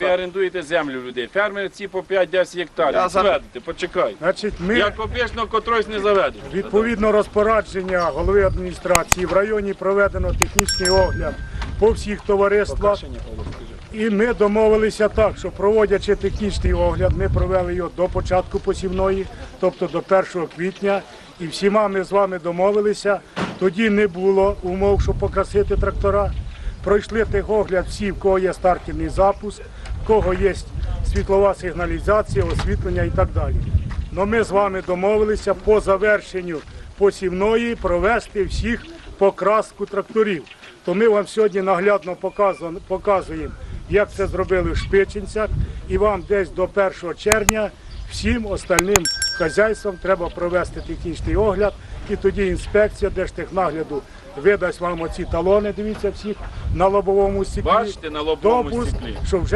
Ви орендуєте землю людей. Фермери ці по 5-10 гектарів. Я за- Зведете, почекай. Значить, ми Як обично, котрось не заведеш. відповідно розпорядження голови адміністрації в районі проведено технічний огляд по всіх товариствах. І ми домовилися так, що проводячи технічний огляд, ми провели його до початку посівної, тобто до 1 квітня. І всіма ми з вами домовилися. Тоді не було умов, щоб покрасити трактора. Пройшли техогляд всі, в кого є стартівний запуск, в кого є світлова сигналізація, освітлення і так далі. Но ми з вами домовилися по завершенню посівної провести всіх покраску тракторів. То ми вам сьогодні наглядно показуємо- як це зробили в Шпичинцях, і вам десь до 1 червня всім остальним хазяйствам треба провести технічний огляд, і тоді інспекція Держтехнагляду видасть вам оці талони, дивіться всіх на лобовому стіклі. Бачите, на лобовому допуск, стеклі. що вже